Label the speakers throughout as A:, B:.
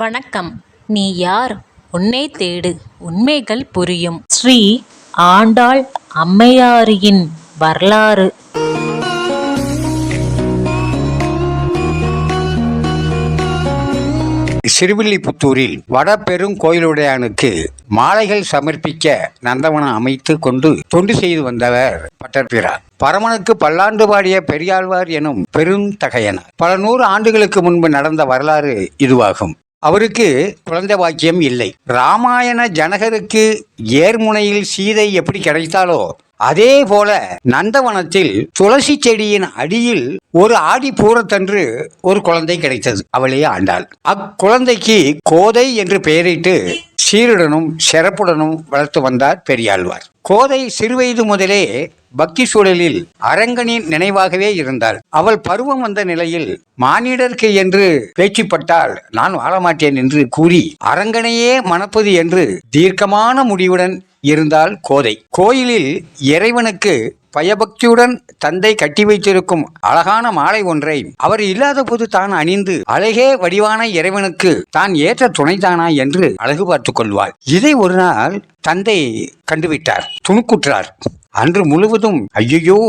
A: வணக்கம். நீ யார்? உன்னை தேடு. உண்மைகள் புரியும். ஸ்ரீ ஆண்டாள் அம்மையாரியின் வரலாறு.
B: சிறுவில்லிபுத்தூரில் வடபெருங்கோயிலுடையானுக்கு மாலைகள் சமர்ப்பிக்க நந்தவனம் அமைத்து கொண்டு தொண்டு செய்து வந்தவர் பட்டர்பிரார் பரமனுக்கு பல்லாண்டு பாடிய பெரியாழ்வார் எனும் பெருந்தகையனர். பல நூறு ஆண்டுகளுக்கு முன்பு நடந்த வரலாறு இதுவாகும். அவருக்கு குழந்தை பாக்கியம் இல்லை. ராமாயண ஜனகருக்கு ஏர்முனையில் சீதை எப்படி கிடைத்தாலோ அதே போல நந்தவனத்தில் துளசி செடியின் அடியில் ஒரு ஆடி பூரத்தன்று ஒரு குழந்தை கிடைத்தது. அவளே ஆண்டாள். அக்குழந்தைக்கு கோதை என்று பெயரிட்டு சீருடனும் சிறப்புடனும் வளர்த்து வந்தார் பெரியாழ்வார். கோதை சிறுவயது முதலே பக்தி சூழலில் அரங்கனின் நினைவாகவே இருந்தாள். அவள் பருவம் வந்த நிலையில் மானிடர்க்கு என்று பேச்சுப்பட்டால் நான் வாழமாட்டேன் என்று கூறி அரங்கனையே மணப்பது என்று தீர்க்கமான முடிவுடன் இருந்தால் கோதை. கோயிலில் இறைவனுக்கு பயபக்தியுடன் தந்தை கட்டி வைத்திருக்கும் அழகான மாலை ஒன்றை அவர் இல்லாத போது தான் அணிந்து அழகே வடிவான இறைவனுக்கு தான் ஏற்ற துணைதானா என்று அழகு பார்த்து கொள்வாள் இதை ஒரு நாள் தந்தை கண்டுவிட்டார் துணுக்குற்றார். அன்று முழுவதும் ஐயையோ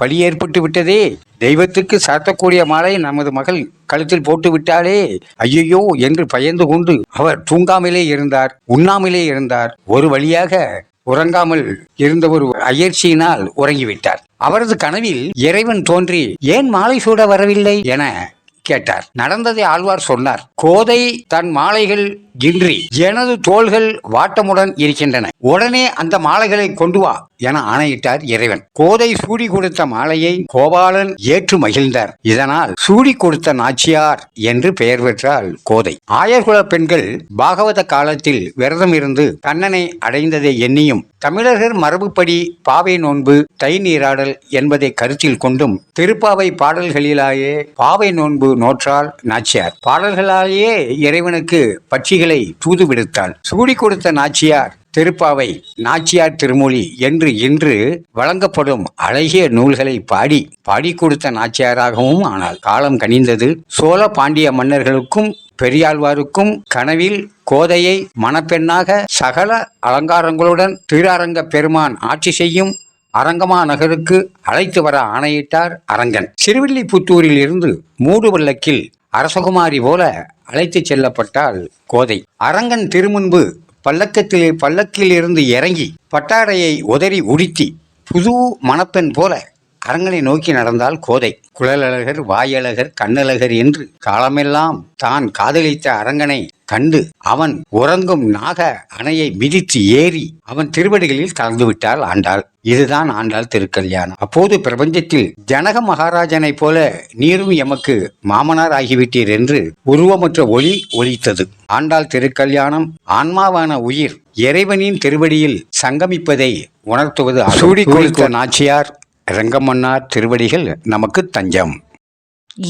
B: பழி ஏற்பட்டு விட்டதே. தெய்வத்துக்கு சாத்தக்கூடிய மாலை நமது மகள் கழுத்தில் போட்டு விட்டாலே ஐயையோ என்று பயந்து கொண்டு அவர் தூங்காமலே இருந்தார் உண்ணாமலே இருந்தார். ஒரு வழியாக உறங்காமல் இருந்த ஒரு அயற்சியினால் உறங்கிவிட்டார். அவரது கனவில் இறைவன் தோன்றி ஏன் மாலை சூட வரவில்லை? என கேட்டார். நடந்ததை ஆழ்வார் சொன்னார் கோதை தன் மாலைகள் இன்றி எனது தோள்கள் வாட்டமுடன் இருக்கின்றன. உடனே அந்த மாலைகளை கொண்டு வா என ஆணையிட்டார் இறைவன். கோதை சூடி கொடுத்த மாலையை கோபாலன் ஏற்று மகிழ்ந்தார். இதனால் சூடி கொடுத்த நாச்சியார் என்று பெயர் பெற்றாள் கோதை. ஆயர்குல பெண்கள் பாகவத காலத்தில் விரதம் இருந்து கண்ணனை அடைந்ததை எண்ணியும் தமிழர்கள் மரபுப்படி பாவை நோன்பு தை நீராடல் என்பதை கருத்தில் கொண்டும் திருப்பாவை பாடல்களிலாயே பாவை நோன்பு நோற்றால் நாச்சியார். பாடல்களாலேயே இறைவனுக்கு பட்சிகளை தூது விடுத்தாள் சூடி கொடுத்த நாச்சியார் திருப்பாவை நாச்சியார் திருமொழி என்று இன்று வழங்கப்படும் அழகிய நூல்களை பாடி பாடி கொடுத்த நாச்சியாராகவும் ஆனால் காலம் கனிந்தது. சோழ பாண்டிய மன்னர்களுக்கும் பெரியாழ்வாருக்கும் கனவில் கோதையை மணப்பெண்ணாக சகல அலங்காரங்களுடன் திருஅரங்க பெருமான் ஆட்சி செய்யும் அரங்கமா நகருக்கு அழைத்து வர ஆணையிட்டார் அரங்கன். சிறுவில்லிபுத்தூரில் இருந்து மூடுவல்லக்கில் அரசகுமாரி போல அழைத்துச் செல்லப்பட்டால் கோதை. அரங்கன் திருமுன்பு பல்லக்கத்திலே பல்லக்கிலிருந்து இறங்கி பட்டாடையை உதறி உடுத்தி புது மணப்பெண் போல அரங்கனை நோக்கி நடந்தால் கோதை. குழலழகர் வாயழகர் கண்ணழகர் என்று காலமெல்லாம் தான் காதலித்த அரங்கனை கண்டு அவன் உறங்கும் நாக அணையை மிதித்து ஏறி அவன் திருவடிகளில் கலந்து விட்டாள் ஆண்டாள். இதுதான் ஆண்டாள் திருக்கல்யாணம். அப்போது பிரபஞ்சத்தில் ஜனக மகாராஜனைப் போல நீரும் எமக்கு மாமனார் ஆகிவிட்டீர் என்று உருவமற்ற ஒளி ஒலித்தது. ஆண்டாள் திருக்கல்யாணம் ஆன்மாவான உயிர் இறைவனின் திருவடியில் சங்கமிப்பதை உணர்த்துவது சூடி கொடுத்த நாச்சியார் ரங்கமன்னார் திருவடிகள் நமக்கு தஞ்சம்.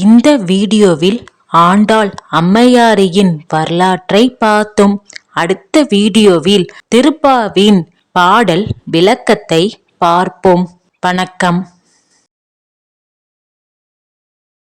A: இந்த வீடியோவில் ஆண்டாள் அம்மையாரியின் வரலாற்றை பார்த்தோம் அடுத்த வீடியோவில் திருப்பாவின் பாடல் விளக்கத்தை பார்ப்போம். வணக்கம்.